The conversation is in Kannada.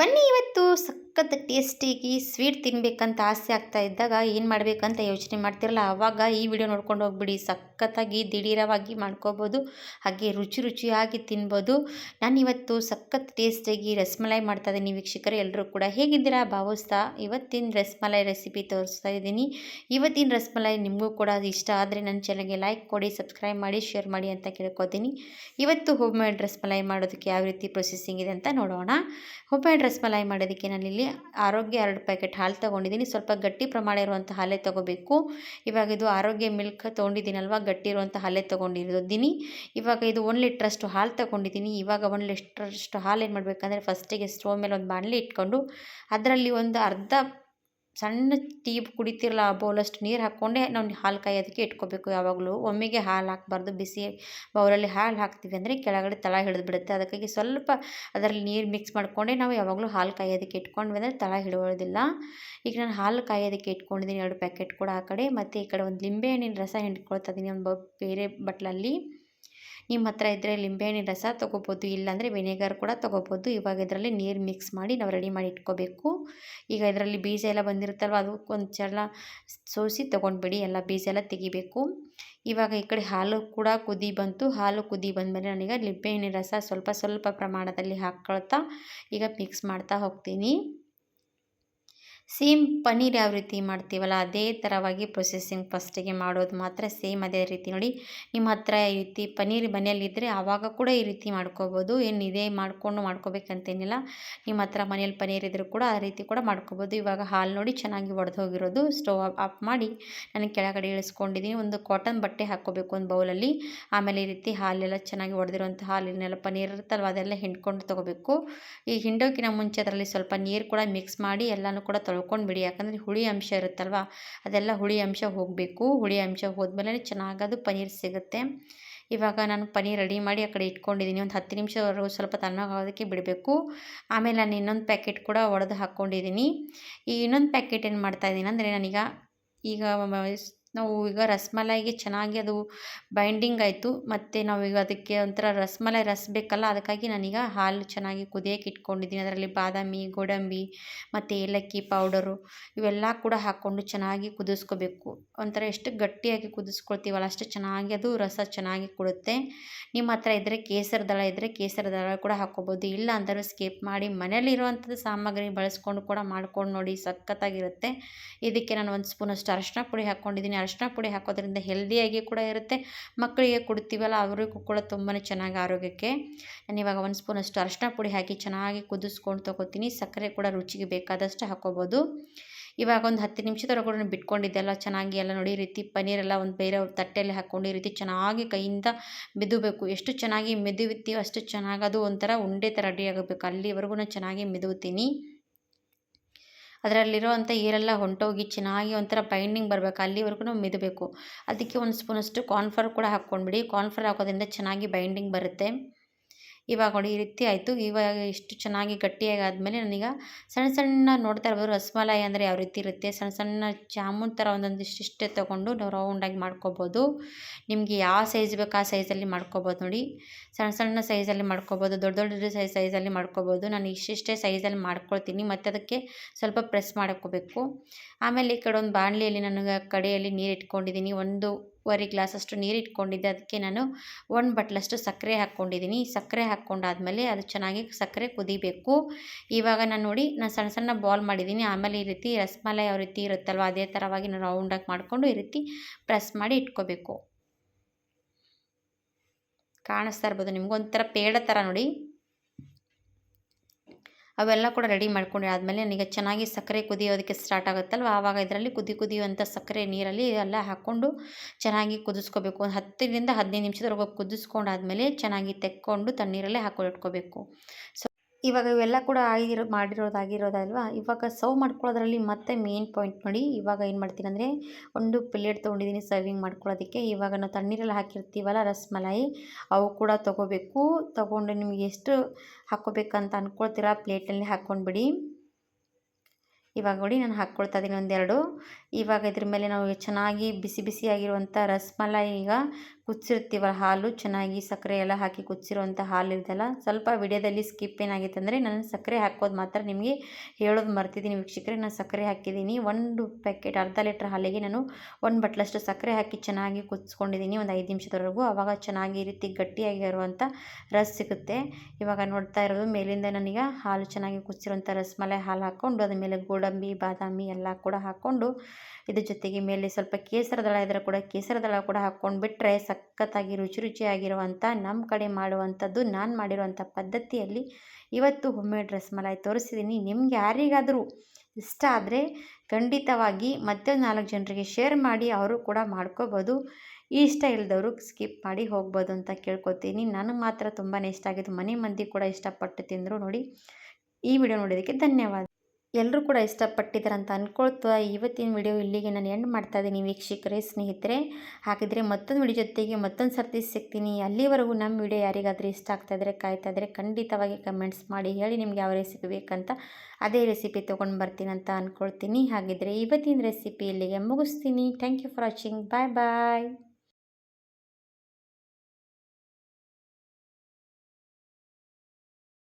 ಬನ್ನಿ ಇವತ್ತು ಸಖತ್ ಟೇಸ್ಟಿಗೆ ಸ್ವೀಟ್ ತಿನ್ನಬೇಕಂತ ಆಸೆ ಆಗ್ತಾ ಇದ್ದಾಗ ಏನು ಮಾಡಬೇಕಂತ ಯೋಚನೆ ಮಾಡ್ತಿರಲ್ಲ ಆವಾಗ ಈ ವಿಡಿಯೋ ನೋಡ್ಕೊಂಡು ಹೋಗ್ಬಿಡಿ. ಸಖತ್ತಾಗಿ ದಿಢೀರವಾಗಿ ಮಾಡ್ಕೋಬೋದು, ಹಾಗೆ ರುಚಿ ರುಚಿಯಾಗಿ ತಿನ್ಬೋದು. ನಾನು ಇವತ್ತು ಸಖತ್ ಟೇಸ್ಟಿಯಾಗಿ ರಸ್ಮಲೈ ಮಾಡ್ತಾ ಇದ್ದೀನಿ. ವೀಕ್ಷಕರು ಎಲ್ಲರೂ ಕೂಡ ಹೇಗಿದ್ದೀರಾ? ಭಾವಿಸ್ತಾ. ಇವತ್ತಿನ ರಸ್ಮಲೈ ರೆಸಿಪಿ ತೋರಿಸ್ತಾ ಇದ್ದೀನಿ. ಇವತ್ತಿನ ರಸ್ಮಲೈ ನಿಮಗೂ ಕೂಡ ಇಷ್ಟ ಆದರೆ ನನ್ನ ಚಾನಲ್ಗೆ ಲೈಕ್ ಕೊಡಿ ಸಬ್ಸ್ಕ್ರೈಬ್ ಮಾಡಿ ಶೇರ್ ಮಾಡಿ ಅಂತ ಕೇಳ್ಕೊತೀನಿ. ಇವತ್ತು ಹೋಮ್ ಮೇಡ್ ರಸ್ಮಲೈ ಮಾಡೋದಕ್ಕೆ ಯಾವ ರೀತಿ ಪ್ರೊಸೆಸಿಂಗ್ ಇದೆ ಅಂತ ನೋಡೋಣ. ಹೋಮ್ ಮೇಡ್ ರಸಮಲಾಯಿ ಮಾಡೋದಕ್ಕೆ ನಾನಿಲ್ಲಿ ಆರೋಗ್ಯ ಎರಡು ಪ್ಯಾಕೆಟ್ ಹಾಲು ತೊಗೊಂಡಿದ್ದೀನಿ. ಸ್ವಲ್ಪ ಗಟ್ಟಿ ಪ್ರಮಾಣ ಇರುವಂಥ ಹಾಲೇ ತೊಗೋಬೇಕು. ಇವಾಗ ಇದು ಆರೋಗ್ಯ ಮಿಲ್ಕ್ ತೊಗೊಂಡಿದ್ದೀನಲ್ವ, ಗಟ್ಟಿ ಇರುವಂಥ ಹಾಲೇ ತೊಗೊಂಡಿರೋದಿನಿ. ಇವಾಗ ಇದು ಒಂದು ಲೀಟ್ರಷ್ಟು ಹಾಲು ತೊಗೊಂಡಿದ್ದೀನಿ. ಇವಾಗ ಒಂದು ಲೀಟ್ರಷ್ಟು ಹಾಲು ಏನು ಮಾಡಬೇಕಂದ್ರೆ ಫಸ್ಟಿಗೆ ಸ್ಟೋವ್ ಮೇಲೆ ಒಂದು ಬಾಣಲಿ ಇಟ್ಕೊಂಡು, ಅದರಲ್ಲಿ ಒಂದು ಅರ್ಧ ಸಣ್ಣ ಟೀ ಕುಡಿತಿರಲ್ಲ ಆ ಬೌಲಷ್ಟು ನೀರು ಹಾಕ್ಕೊಂಡೆ ನಾವು ಹಾಲು ಕಾಯೋದಕ್ಕೆ ಇಟ್ಕೋಬೇಕು. ಯಾವಾಗಲೂ ಒಮ್ಮೆಗೆ ಹಾಲು ಹಾಕಬಾರ್ದು. ಬಿಸಿ ಬೌಲಲ್ಲಿ ಹಾಲು ಹಾಕ್ತೀವಿ ಅಂದರೆ ಕೆಳಗಡೆ ತಳ ಹಿಡಿದು ಬಿಡುತ್ತೆ ಅದಕ್ಕಾಗಿ ಸ್ವಲ್ಪ ಅದರಲ್ಲಿ ನೀರು ಮಿಕ್ಸ್ ಮಾಡಿಕೊಂಡೆ ನಾವು ಯಾವಾಗಲೂ ಹಾಲು ಕಾಯೋದಕ್ಕೆ ಇಟ್ಕೊಂಡ್ವಿ ಅಂದರೆ ತಳ ಹಿಡಿಯೋದಿಲ್ಲ ಈಗ ನಾನು ಹಾಲು ಕಾಯೋದಕ್ಕೆ ಇಟ್ಕೊಂಡಿದ್ದೀನಿ ಎರಡು ಪ್ಯಾಕೆಟ್ ಕೂಡ ಆ ಕಡೆ. ಮತ್ತು ಈ ಕಡೆ ಒಂದು ಲಿಂಬೆಹಣ್ಣಿನ ರಸ ಹಿಂಡ್ಕೊಳ್ತಾ ಇದ್ದೀನಿ ಒಂದು ಬೇರೆ ಬಟ್ಲಲ್ಲಿ. ನಿಮ್ಮ ಹತ್ರ ಇದ್ದರೆ ಲಿಂಬೆಹಣ್ಣಿನ ರಸ ತೊಗೋಬೋದು, ಇಲ್ಲಾಂದರೆ ವಿನೆಗರ್ ಕೂಡ ತೊಗೋಬೋದು. ಇವಾಗ ಇದರಲ್ಲಿ ನೀರು ಮಿಕ್ಸ್ ಮಾಡಿ ನಾವು ರೆಡಿ ಮಾಡಿ ಇಟ್ಕೋಬೇಕು. ಈಗ ಇದರಲ್ಲಿ ಬೀಜ ಎಲ್ಲ ಬಂದಿರುತ್ತಲ್ವ ಅದು ಸಲ ಸೋಸಿ ತೊಗೊಂಡ್ಬಿಡಿ, ಎಲ್ಲ ಬೀಜ ಎಲ್ಲ ತೆಗಿಬೇಕು. ಇವಾಗ ಈ ಕಡೆ ಹಾಲು ಕೂಡ ಕುದಿ ಬಂತು. ಹಾಲು ಕುದಿ ಬಂದಮೇಲೆ ನಾನೀಗ ಲಿಂಬೆಹಣ್ಣಿನ ರಸ ಸ್ವಲ್ಪ ಸ್ವಲ್ಪ ಪ್ರಮಾಣದಲ್ಲಿ ಹಾಕ್ಕೊಳ್ತಾ ಈಗ ಮಿಕ್ಸ್ ಮಾಡ್ತಾ ಹೋಗ್ತೀನಿ. ಸೇಮ್ ಪನ್ನೀರ್ ಯಾವ ರೀತಿ ಮಾಡ್ತೀವಲ್ಲ, ಅದೇ ಥರವಾಗಿ ಪ್ರೊಸೆಸಿಂಗ್ ಫಸ್ಟಿಗೆ ಮಾಡೋದು ಮಾತ್ರ ಸೇಮ್ ಅದೇ ರೀತಿ ನೋಡಿ. ನಿಮ್ಮ ಹತ್ರ ಈ ರೀತಿ ಪನ್ನೀರ್ ಮನೆಯಲ್ಲಿದ್ದರೆ ಆವಾಗ ಕೂಡ ಈ ರೀತಿ ಮಾಡ್ಕೋಬೋದು. ಏನು ಇದೇ ಮಾಡಿಕೊಂಡು ಮಾಡ್ಕೋಬೇಕಂತೇನಿಲ್ಲ. ನಿಮ್ಮ ಹತ್ರ ಮನೇಲಿ ಪನ್ನೀರ್ ಇದ್ದರೂ ಕೂಡ ಆ ರೀತಿ ಕೂಡ ಮಾಡ್ಕೋಬೋದು. ಇವಾಗ ಹಾಲು ನೋಡಿ ಚೆನ್ನಾಗಿ ಒಡೆದು ಹೋಗಿರೋದು. ಸ್ಟವ್ ಆಫ್ ಮಾಡಿ ನಾನು ಕೆಳಗಡೆ ಇಳಿಸ್ಕೊಂಡಿದ್ದೀನಿ. ಒಂದು ಕಾಟನ್ ಬಟ್ಟೆ ಹಾಕ್ಕೋಬೇಕು ಒಂದು ಬೌಲಲ್ಲಿ. ಆಮೇಲೆ ಈ ರೀತಿ ಹಾಲೆಲ್ಲ ಚೆನ್ನಾಗಿ ಒಡೆದಿರುವಂಥ ಹಾಲಿನೆಲ್ಲ ಪನ್ನೀರ್ ಇರುತ್ತಲ್ವ, ಅದೆಲ್ಲ ಹಿಂಡ್ಕೊಂಡು ತೊಗೋಬೇಕು. ಈ ಹಿಂಡೋಕಿನ ಮುಂಚೆ ಅದರಲ್ಲಿ ಸ್ವಲ್ಪ ನೀರು ಕೂಡ ಮಿಕ್ಸ್ ಮಾಡಿ ಎಲ್ಲನೂ ಕೂಡ ತೊಳ್ಕೊಂಡು ಬಿಡಿ. ಯಾಕಂದರೆ ಹುಳಿ ಅಂಶ ಇರುತ್ತಲ್ವ? ಅದೆಲ್ಲ ಹುಳಿ ಅಂಶ ಹೋಗಬೇಕು. ಹುಳಿ ಅಂಶ ಹೋದ್ಮೇಲೆ ಚೆನ್ನಾಗದು ಪನ್ನೀರ್ ಸಿಗುತ್ತೆ. ಇವಾಗ ನಾನು ಪನ್ನೀರ್ ರೆಡಿ ಮಾಡಿ ಆ ಕಡೆ ಇಟ್ಕೊಂಡಿದ್ದೀನಿ ಒಂದು ಹತ್ತು ನಿಮಿಷವರೆಗೂ ಸ್ವಲ್ಪ ತಣ್ಣಗಾಗೋದಕ್ಕೆ ಬಿಡಬೇಕು. ಆಮೇಲೆ ನಾನು ಇನ್ನೊಂದು ಪ್ಯಾಕೆಟ್ ಕೂಡ ಒಡೆದು ಹಾಕ್ಕೊಂಡಿದ್ದೀನಿ ಈ ಇನ್ನೊಂದು ಪ್ಯಾಕೆಟ್ ಏನು ಮಾಡ್ತಾಯಿದ್ದೀನಿ ಅಂದರೆ ನಾನೀಗ ಈಗ ನಾವು ಈಗ ರಸಮಲಾಯಿಗೆ ಚೆನ್ನಾಗಿ ಅದು ಬೈಂಡಿಂಗ್ ಆಯಿತು. ಮತ್ತು ನಾವೀಗ ಅದಕ್ಕೆ ಒಂಥರ ರಸಮಲಾಯಿ ರಸ ಬೇಕಲ್ಲ, ಅದಕ್ಕಾಗಿ ನಾನೀಗ ಹಾಲು ಚೆನ್ನಾಗಿ ಕುದಿಯೋಕೆ ಇಟ್ಕೊಂಡಿದ್ದೀನಿ. ಅದರಲ್ಲಿ ಬಾದಾಮಿ, ಗೋಡಂಬಿ, ಮತ್ತು ಏಲಕ್ಕಿ ಪೌಡರು ಇವೆಲ್ಲ ಕೂಡ ಹಾಕ್ಕೊಂಡು ಚೆನ್ನಾಗಿ ಕುದಿಸ್ಕೋಬೇಕು. ಒಂಥರ ಎಷ್ಟು ಗಟ್ಟಿಯಾಗಿ ಕುದಿಸ್ಕೊಳ್ತೀವಲ್ಲ, ಅಷ್ಟು ಚೆನ್ನಾಗಿ ಅದು ರಸ ಚೆನ್ನಾಗಿ ಕೊಡುತ್ತೆ. ನಿಮ್ಮ ಹತ್ರ ಇದ್ದರೆ ಕೇಸರ ದಳ ಇದ್ದರೆ ಕೇಸರ ದಳ ಕೂಡ ಹಾಕ್ಕೋಬೋದು. ಇಲ್ಲ ಅಂದರೂ ಸ್ಕೇಪ್ ಮಾಡಿ ಮನೇಲಿರುವಂಥದ್ದು ಸಾಮಗ್ರಿ ಬಳಸ್ಕೊಂಡು ಕೂಡ ಮಾಡ್ಕೊಂಡು ನೋಡಿ ಸಖತ್ತಾಗಿರುತ್ತೆ. ಇದಕ್ಕೆ ನಾನು ಒಂದು ಸ್ಪೂನಷ್ಟು ಅರಶಿನ ಪುಡಿ ಹಾಕ್ಕೊಂಡಿದ್ದೀನಿ. ಅರಿಶಿನ ಪುಡಿ ಹಾಕೋದ್ರಿಂದ ಹೆಲ್ದಿಯಾಗಿ ಕೂಡ ಇರುತ್ತೆ. ಮಕ್ಕಳಿಗೆ ಕೊಡ್ತೀವಲ್ಲ ಅವರಿಗೂ ಕೂಡ ತುಂಬಾ ಚೆನ್ನಾಗಿ ಆರೋಗ್ಯಕ್ಕೆ. ನಾನು ಇವಾಗ ಒಂದು ಸ್ಪೂನಷ್ಟು ಅರಿಶಿನ ಪುಡಿ ಹಾಕಿ ಚೆನ್ನಾಗಿ ಕುದಿಸ್ಕೊಂಡು ತೊಗೋತೀನಿ. ಸಕ್ಕರೆ ಕೂಡ ರುಚಿಗೆ ಬೇಕಾದಷ್ಟು ಹಾಕೋಬೋದು. ಇವಾಗ ಒಂದು ಹತ್ತು ನಿಮಿಷದವರೆಗೂ ಬಿಟ್ಕೊಂಡಿದ್ದೆಲ್ಲ ಚೆನ್ನಾಗಿ ಎಲ್ಲ ನೋಡಿ ರೀತಿ ಪನ್ನೀರೆಲ್ಲ ಒಂದು ಬೇರೆ ತಟ್ಟೆಯಲ್ಲಿ ಹಾಕ್ಕೊಂಡು ಈ ರೀತಿ ಚೆನ್ನಾಗಿ ಕೈಯಿಂದ ಮೆದುಬೇಕು. ಎಷ್ಟು ಚೆನ್ನಾಗಿ ಮೆದುತ್ತೀವೋ ಅಷ್ಟು ಚೆನ್ನಾಗಿ ಅದು ಒಂಥರ ಉಂಡೆ ಥರ ರೆಡಿ ಆಗಬೇಕು. ಅಲ್ಲಿವರೆಗೂ ಚೆನ್ನಾಗಿ ಮೆದುತ್ತೀನಿ ಅದರಲ್ಲಿರೋವಂಥ ಏರೆಲ್ಲ ಹೊಂಟೋಗಿ ಚೆನ್ನಾಗಿ ಒಂಥರ ಬೈಂಡಿಂಗ್ ಬರಬೇಕು, ಅಲ್ಲಿವರೆಗೂ ಮೆದಬೇಕು. ಅದಕ್ಕೆ ಒಂದು ಸ್ಪೂನಷ್ಟು ಕಾರ್ನ್ಫ್ಲವರ್ ಕೂಡ ಹಾಕ್ಕೊಂಡ್ಬಿಡಿ. ಕಾರ್ನ್ಫ್ಲವರ್ ಹಾಕೋದ್ರಿಂದ ಚೆನ್ನಾಗಿ ಬೈಂಡಿಂಗ್ ಬರುತ್ತೆ. ಇವಾಗ ನೋಡಿ ಈ ರೀತಿ ಆಯಿತು. ಇವಾಗ ಇಷ್ಟು ಚೆನ್ನಾಗಿ ಗಟ್ಟಿಯಾಗಿ ಆದಮೇಲೆ ನನಗೆ ಸಣ್ಣ ಸಣ್ಣ ನೋಡ್ತಾ ಇರ್ಬೋದು. ರಸಮಲಾಯಿ ಅಂದರೆ ಯಾವ ರೀತಿ ಇರುತ್ತೆ? ಸಣ್ಣ ಸಣ್ಣ ಜಾಮೂನ್ ಥರ ಒಂದೊಂದು ಇಷ್ಟಿಷ್ಟೇ ತೊಗೊಂಡು ನಾವು ರೌಂಡಾಗಿ ಮಾಡ್ಕೊಬೋದು. ನಿಮಗೆ ಯಾವ ಸೈಜ್ ಬೇಕು ಆ ಸೈಜಲ್ಲಿ ಮಾಡ್ಕೋಬೋದು ನೋಡಿ. ಸಣ್ಣ ಸಣ್ಣ ಸೈಜಲ್ಲಿ ಮಾಡ್ಕೊಬೋದು. ದೊಡ್ಡ ದೊಡ್ಡ ಸೈಜ್ ಸೈಜಲ್ಲಿ ಮಾಡ್ಕೊಬೋದು. ನಾನು ಇಷ್ಟಿಷ್ಟೇ ಸೈಜಲ್ಲಿ ಮಾಡ್ಕೊಳ್ತೀನಿ. ಮತ್ತು ಅದಕ್ಕೆ ಸ್ವಲ್ಪ ಪ್ರೆಸ್ ಮಾಡ್ಕೋಬೇಕು. ಆಮೇಲೆ ಈ ಕಡೆ ಒಂದು ಬಾಣಲಿಯಲ್ಲಿ ನನಗೆ ಕಡೆಯಲ್ಲಿ ನೀರು ಇಟ್ಕೊಂಡಿದ್ದೀನಿ. ಒಂದು ವರೆ ಗ್ಲಾಸಷ್ಟು ನೀರು ಇಟ್ಕೊಂಡಿದ್ದೆ ಅದಕ್ಕೆ ನಾನು ಒಂದು ಬಟ್ಲಷ್ಟು ಸಕ್ಕರೆ ಹಾಕ್ಕೊಂಡಿದ್ದೀನಿ. ಸಕ್ಕರೆ ಹಾಕ್ಕೊಂಡಾದ್ಮೇಲೆ ಅದು ಚೆನ್ನಾಗಿ ಸಕ್ಕರೆ ಕುದಿಬೇಕು. ಇವಾಗ ನಾನು ನೋಡಿ, ನಾನು ಸಣ್ಣ ಸಣ್ಣ ಬಾಲ್ ಮಾಡಿದ್ದೀನಿ. ಆಮೇಲೆ ಈ ರೀತಿ ರಸಮಲಾಯಿ ಯಾವ ರೀತಿ ಇರುತ್ತಲ್ವ, ಅದೇ ಥರವಾಗಿ ನಾನು ರೌಂಡಾಗಿ ಮಾಡಿಕೊಂಡು ಈ ರೀತಿ ಪ್ರೆಸ್ ಮಾಡಿ ಇಟ್ಕೋಬೇಕು. ಕಾಣಿಸ್ತಾ ಇರ್ಬೋದು. ನಿಮ್ಗೊಂಥರ ಪೇಡ ಥರ ನೋಡಿ. ಅವೆಲ್ಲ ಕೂಡ ರೆಡಿ ಮಾಡ್ಕೊಂಡು ಆದಮೇಲೆ ನನಗೆ ಚೆನ್ನಾಗಿ ಸಕ್ಕರೆ ಕುದಿಯೋದಕ್ಕೆ ಸ್ಟಾರ್ಟ್ ಆಗುತ್ತಲ್ವ? ಆವಾಗ ಇದರಲ್ಲಿ ಕುದಿ ಕುದಿಯುವಂಥ ಸಕ್ಕರೆ ನೀರಲ್ಲಿ ಎಲ್ಲ ಹಾಕ್ಕೊಂಡು ಚೆನ್ನಾಗಿ ಕುದಿಸ್ಕೋಬೇಕು. ಒಂದು ಹತ್ತರಿಂದ ಹದಿನೈದು ನಿಮಿಷದವರೆಗೂ ಕುದಿಸ್ಕೊಂಡಾದ್ಮೇಲೆ ಚೆನ್ನಾಗಿ ತೆಕ್ಕೊಂಡು ತಣ್ಣೀರಲ್ಲೇ ಹಾಕೊಂಡು ಇಟ್ಕೋಬೇಕು ಸೊ ಇವಾಗ ಇವೆಲ್ಲ ಕೂಡ ಆಗಿರೋ, ಮಾಡಿರೋದಾಗಿರೋದಲ್ವಾ? ಇವಾಗ ಸರ್ವ್ ಮಾಡ್ಕೊಳ್ಳೋದ್ರಲ್ಲಿ ಮತ್ತೆ ಮೇನ್ ಪಾಯಿಂಟ್ ನೋಡಿ, ಇವಾಗ ಏನು ಮಾಡ್ತೀನಿ ಅಂದರೆ, ಒಂದು ಪ್ಲೇಟ್ ತೊಗೊಂಡಿದ್ದೀನಿ ಸರ್ವಿಂಗ್ ಮಾಡ್ಕೊಳ್ಳೋದಕ್ಕೆ. ಇವಾಗ ನಾವು ತಣ್ಣೀರಲ್ಲಿ ಹಾಕಿರ್ತೀವಲ್ಲ ರಸಮಲಾಯಿ, ಅವು ಕೂಡ ತೊಗೋಬೇಕು. ತೊಗೊಂಡು ನಿಮಗೆ ಎಷ್ಟು ಹಾಕ್ಕೋಬೇಕಂತ ಅಂದ್ಕೊಳ್ತೀರ ಪ್ಲೇಟಲ್ಲಿ ಹಾಕ್ಕೊಂಡ್ಬಿಡಿ. ಇವಾಗ ನೋಡಿ ನಾನು ಹಾಕ್ಕೊಳ್ತಾ ಇದ್ದೀನಿ ಒಂದೆರಡು. ಇವಾಗ ಇದ್ರ ಮೇಲೆ ನಾವು ಚೆನ್ನಾಗಿ ಬಿಸಿ ಬಿಸಿಯಾಗಿರುವಂಥ ರಸ್ಮಲಾಯಿ ಈಗ ಕುದಿಸಿರ್ತೀವಲ್ಲ ಹಾಲು, ಚೆನ್ನಾಗಿ ಸಕ್ಕರೆ ಎಲ್ಲ ಹಾಕಿ ಕುದಿಸಿರುವಂಥ ಹಾಲು ಇರ್ತಲ್ಲ ಸ್ವಲ್ಪ ವಿಡಿಯೋದಲ್ಲಿ ಸ್ಕಿಪ್ ಏನಾಗಿತ್ತು ಅಂದರೆ ನಾನು ಸಕ್ಕರೆ ಹಾಕೋದು ಮಾತ್ರ ನಿಮಗೆ ಹೇಳೋದು ಮರ್ತಿದ್ದೀನಿ ವೀಕ್ಷಕರೇ. ನಾನು ಸಕ್ಕರೆ ಹಾಕಿದ್ದೀನಿ, ಒಂದು ಪ್ಯಾಕೆಟ್ ಅರ್ಧ ಲೀಟ್ರ್ ಹಾಲಿಗೆ ನಾನು ಒಂದು ಬಟ್ಲಷ್ಟು ಸಕ್ಕರೆ ಹಾಕಿ ಚೆನ್ನಾಗಿ ಕುದಿಸ್ಕೊಂಡಿದ್ದೀನಿ ಒಂದು ಐದು ನಿಮಿಷದವರೆಗೂ. ಆವಾಗ ಚೆನ್ನಾಗಿ ಈ ರೀತಿ ಗಟ್ಟಿಯಾಗಿರುವಂಥ ರಸ್ ಸಿಗುತ್ತೆ. ಇವಾಗ ನೋಡ್ತಾ ಇರೋದು ಮೇಲಿಂದ ನನಗೆ ಹಾಲು ಚೆನ್ನಾಗಿ ಕುದಿಸಿರುವಂಥ ರಸಮಲೈ ಹಾಲು ಹಾಕ್ಕೊಂಡು ಅದ್ರ ಮೇಲೆ ಗೋಡಂಬಿ, ಬಾದಾಮಿ ಎಲ್ಲ ಕೂಡ ಹಾಕ್ಕೊಂಡು ಇದ್ರ ಜೊತೆಗೆ ಮೇಲೆ ಸ್ವಲ್ಪ ಕೇಸರ ದಳ ಇದ್ರೆ ಕೂಡ ಕೇಸರ ದಳ ಕೂಡ ಹಾಕ್ಕೊಂಡು ಬಿಟ್ಟರೆ ಸಖತ್ತಾಗಿ ರುಚಿ ರುಚಿಯಾಗಿರುವಂಥ ನಮ್ಮ ಕಡೆ ಮಾಡುವಂಥದ್ದು ನಾನು ಮಾಡಿರುವಂಥ ಪದ್ಧತಿಯಲ್ಲಿ ಇವತ್ತು ಹೊಮ್ಮೆಡ್ ರಸ್ ಮಲಾಯಿ ತೋರಿಸಿದ್ದೀನಿ ನಿಮ್ಗೆ ಯಾರಿಗಾದರೂ ಇಷ್ಟ ಆದರೆ ಖಂಡಿತವಾಗಿ ಮತ್ತೆ ನಾಲ್ಕು ಜನರಿಗೆ ಶೇರ್ ಮಾಡಿ ಅವರು ಕೂಡ ಮಾಡ್ಕೋಬೋದು. ಇಷ್ಟ ಇಲ್ಲದವರು ಸ್ಕಿಪ್ ಮಾಡಿ ಹೋಗ್ಬೋದು ಅಂತ ಕೇಳ್ಕೊತೀನಿ. ನನಗೆ ಮಾತ್ರ ತುಂಬಾ ಇಷ್ಟ ಆಗಿದ್ದು ಮನೆ ಮಂದಿ ಕೂಡ ಇಷ್ಟಪಟ್ಟು ತಿಂದರು ನೋಡಿ. ಈ ವಿಡಿಯೋ ನೋಡೋದಕ್ಕೆ ಧನ್ಯವಾದ. ಎಲ್ಲರೂ ಕೂಡ ಇಷ್ಟಪಟ್ಟಿದ್ದಾರೆ ಅಂತ ಅಂದ್ಕೊಳ್ತಾ ಇವತ್ತಿನ ವಿಡಿಯೋ ಇಲ್ಲಿಗೆ ನಾನು ಎಂಡ್ ಮಾಡ್ತಾ ಇದ್ದೀನಿ. ವೀಕ್ಷಕರೇ, ಸ್ನೇಹಿತರೆ, ಹಾಗಿದ್ರೆ ಮತ್ತೊಂದು ವಿಡಿಯೋ ಜೊತೆಗೆ ಮತ್ತೊಂದು ಸರ್ತಿ ಸಿಗ್ತೀನಿ. ಅಲ್ಲಿವರೆಗೂ ನಮ್ಮ ವಿಡಿಯೋ ಯಾರಿಗಾದರೂ ಇಷ್ಟ ಆಗ್ತಾ ಇದ್ದರೆ ಕಾಯ್ತಾ ಇದ್ದರೆ ಖಂಡಿತವಾಗಿ ಕಮೆಂಟ್ಸ್ ಮಾಡಿ ಹೇಳಿ ನಿಮ್ಗೆ ಯಾವ ರೆಸಿಪಿ ಬೇಕಂತ ಅದೇ ರೆಸಿಪಿ ತೊಗೊಂಡು ಬರ್ತೀನಿ ಅಂತ ಅಂದ್ಕೊಳ್ತೀನಿ ಹಾಗಿದ್ರೆ ಇವತ್ತಿನ ರೆಸಿಪಿ ಇಲ್ಲಿಗೆ ಮುಗಿಸ್ತೀನಿ. Thank you for watching bye bye